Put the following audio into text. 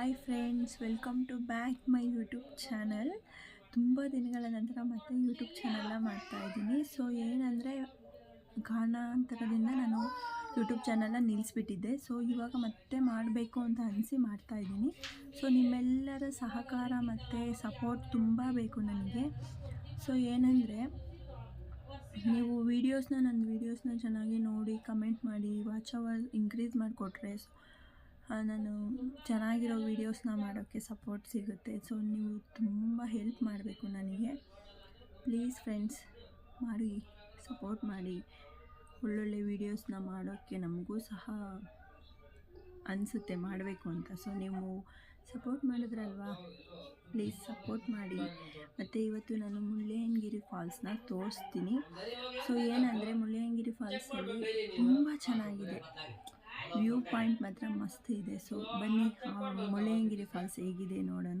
Hi friends welcome to back my YouTube channel ತುಂಬ ದಿನಗಳ ನಂತರ ಮತ್ತೆ ಯೂಟ್ಯೂಬ್ ಚಾನಲ್ನ ಮಾಡ್ತಾಯಿದ್ದೀನಿ ಸೊ ಏನಂದರೆ ಕಾರಣಾಂತರದಿಂದ ನಾನು ಯೂಟ್ಯೂಬ್ ಚಾನಲ್ನ ನಿಲ್ಲಿಸ್ಬಿಟ್ಟಿದ್ದೆ ಸೊ ಇವಾಗ ಮತ್ತೆ ಮಾಡಬೇಕು ಅಂತ ಅನಿಸಿ ಮಾಡ್ತಾಯಿದ್ದೀನಿ ಸೊ ನಿಮ್ಮೆಲ್ಲರ ಸಹಕಾರ ಮತ್ತು ಸಪೋರ್ಟ್ ತುಂಬ ಬೇಕು ನನಗೆ. ಸೊ ಏನಂದರೆ, ನೀವು ವೀಡಿಯೋಸ್ನ ನನ್ನ ವೀಡಿಯೋಸ್ನ ಚೆನ್ನಾಗಿ ನೋಡಿ ಕಮೆಂಟ್ ಮಾಡಿ ವಾಚ್ ಅವರ್ ಇನ್ಕ್ರೀಸ್ ಮಾಡಿಕೊಟ್ರೆ ನಾನು ಚೆನ್ನಾಗಿರೋ ವೀಡಿಯೋಸ್ನ ಮಾಡೋಕ್ಕೆ ಸಪೋರ್ಟ್ ಸಿಗುತ್ತೆ. ಸೊ, ನೀವು ತುಂಬ ಹೆಲ್ಪ್ ಮಾಡಬೇಕು ನನಗೆ. ಪ್ಲೀಸ್ ಫ್ರೆಂಡ್ಸ್, ಮಾಡಿ, ಸಪೋರ್ಟ್ ಮಾಡಿ. ಒಳ್ಳೊಳ್ಳೆ ವೀಡಿಯೋಸ್ನ ಮಾಡೋಕ್ಕೆ ನಮಗೂ ಸಹ ಅನಿಸುತ್ತೆ, ಮಾಡಬೇಕು ಅಂತ. ಸೊ, ನೀವು ಸಪೋರ್ಟ್ ಮಾಡಿದ್ರಲ್ವಾ? ಪ್ಲೀಸ್ ಸಪೋರ್ಟ್ ಮಾಡಿ. ಮತ್ತು ಇವತ್ತು ನಾನು ಮುಳ್ಳಯ್ಯನಗಿರಿ ಫಾಲ್ಸ್ನ ತೋರಿಸ್ತೀನಿ. ಸೊ, ಏನಂದರೆ ಮುಳ್ಳಯ್ಯನಗಿರಿ ಫಾಲ್ಸಲ್ಲಿ ತುಂಬ ಚೆನ್ನಾಗಿದೆ. ವ್ಯೂ ಪಾಯಿಂಟ್ ಮಾತ್ರ ಮಸ್ತ್ ಇದೆ. ಸೊ ಬನ್ನಿ ಮುಳ್ಳಯ್ಯನಗಿರಿ ಫಾಲ್ಸ್ ಹೇಗಿದೆ ನೋಡೋಣ.